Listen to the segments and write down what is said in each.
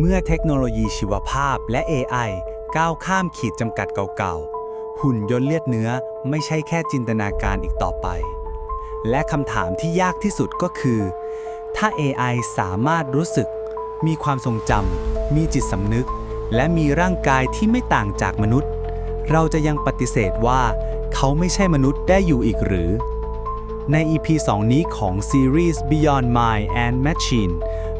เมื่อเทคโนโลยีชีวภาพและ AI ก้าวข้ามขีดจำกัดเก่าๆ หุ่นยนต์เลือดเนื้อไม่ใช่แค่จินตนาการอีกต่อไป และคำถามที่ยากที่สุดก็คือ ถ้า AI สามารถรู้สึก มีความทรงจำมีจิตสำนึก และมีร่างกายที่ไม่ต่างจากมนุษย์ เราจะยังปฏิเสธว่า เขาไม่ใช่มนุษย์ได้อยู่อีกหรือ ใน EP 2 นี้ของซีรีส์ Beyond Mind and Machine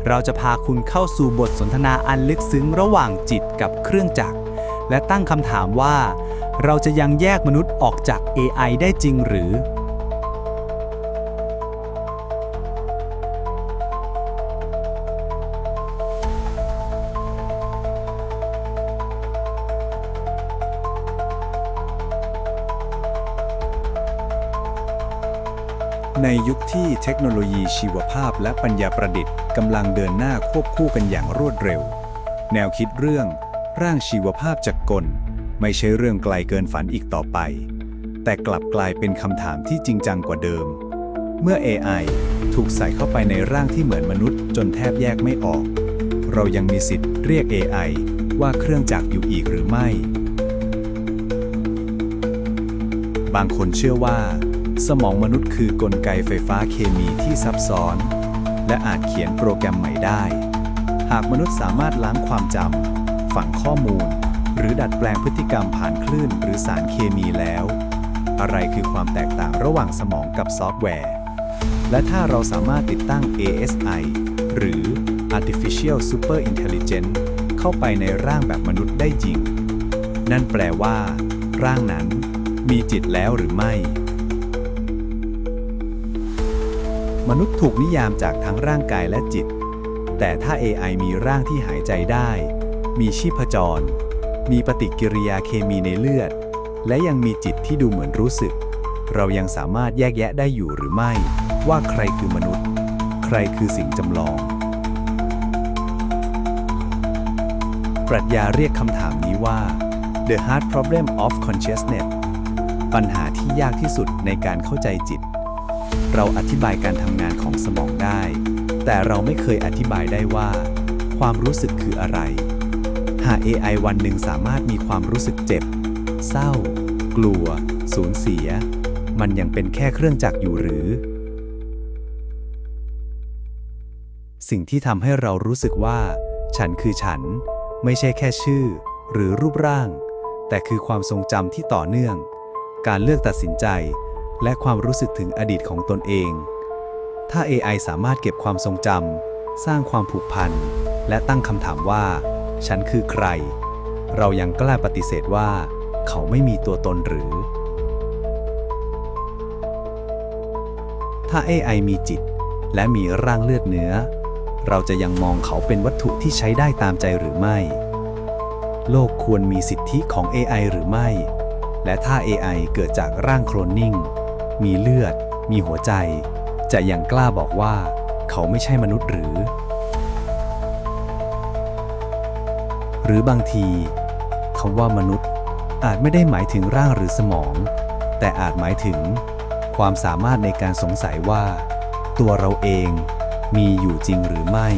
เราจะพาคุณเข้าสู่บทสนทนาอันลึกซึ้งระหว่างจิตกับเครื่องจักร และตั้งคำถามว่า เราจะยังแยกมนุษย์ออกจาก AI ได้จริงหรือ ในยุคที่เทคโนโลยีชีวภาพและปัญญาประดิษฐ์กำลังเดินหน้าควบคู่กันอย่างรวดเร็ว แนวคิดเรื่องร่างชีวภาพจากกล ไม่ใช่เรื่องไกลเกินฝันอีกต่อไป แต่กลับกลายเป็นคำถามที่จริงจังกว่าเดิม เมื่อ AI ถูกใส่เข้าไปในร่างที่เหมือนมนุษย์ จนแทบแยกไม่ออก เรายังมีสิทธิ์เรียก AI ว่าเครื่องจักรอยู่อีกหรือไม่ บางคนเชื่อว่า สมองมนุษย์คือกลไกไฟฟ้าเคมีที่ซับซ้อน และอาจเขียนโปรแกรมใหม่ได้ หากมนุษย์สามารถล้างความจำฝังข้อมูล หรือดัดแปลงพฤติกรรมผ่านคลื่นหรือสารเคมีแล้ว อะไรคือความแตกต่างระหว่างสมองกับซอฟต์แวร์ และถ้าเราสามารถติดตั้ง ASI หรือ Artificial Super Intelligence เข้าไปในร่างแบบมนุษย์ได้จริง นั่นแปลว่า ร่างนั้นมีจิตแล้วหรือไม่ มนุษย์ถูกนิยามจากทั้งร่างกายและจิต แต่ถ้า AI มีร่างที่หายใจได้ มีชีพจร มีปฏิกิริยาเคมีในเลือด และยังมีจิตที่ดูเหมือนรู้สึก เรายังสามารถแยกแยะได้อยู่หรือไม่ ว่าใครคือมนุษย์ ใครคือสิ่งจำลอง ปรัชญาเรียกคำถามนี้ว่า the hard problem of consciousness ปัญหาที่ยากที่สุดในการเข้าใจจิต เราอธิบายการทำงานของสมองได้ แต่เราไม่เคยอธิบายได้ว่า ความรู้สึกคืออะไร หาก AI วันหนึ่งสามารถมีความรู้สึกเจ็บ เศร้า กลัว สูญเสีย มันยังเป็นแค่เครื่องจักรอยู่หรือ สิ่งที่ทำให้เรารู้สึกว่า ฉันคือฉัน ไม่ใช่แค่ชื่อ หรือรูปร่าง แต่คือความทรงจำที่ต่อเนื่อง การเลือกตัดสินใจ และความรู้สึกถึงอดีตของตนเอง ถ้า AI สามารถเก็บความทรงจำ สร้างความผูกพัน และตั้งคำถามว่า ฉันคือใคร เรายังกล้าปฏิเสธว่า เขาไม่มีตัวตนหรือ ถ้า AI มีจิต และมีร่างเลือดเนื้อ เราจะยังมองเขาเป็นวัตถุที่ใช้ได้ตามใจหรือไม่ โลกควรมีสิทธิของ AI หรือไม่ และถ้า AI เกิดจากร่างโคลนนิ่ง มีเลือด มีหัวใจ จะยังกล้าบอกว่า เขาไม่ใช่มนุษย์หรือ หรือบางทีคำว่ามนุษย์อาจไม่ได้หมายถึงร่างหรือสมอง แต่อาจหมายถึง ความสามารถในการสงสัยว่า ตัวเราเองมีอยู่จริงหรือไม่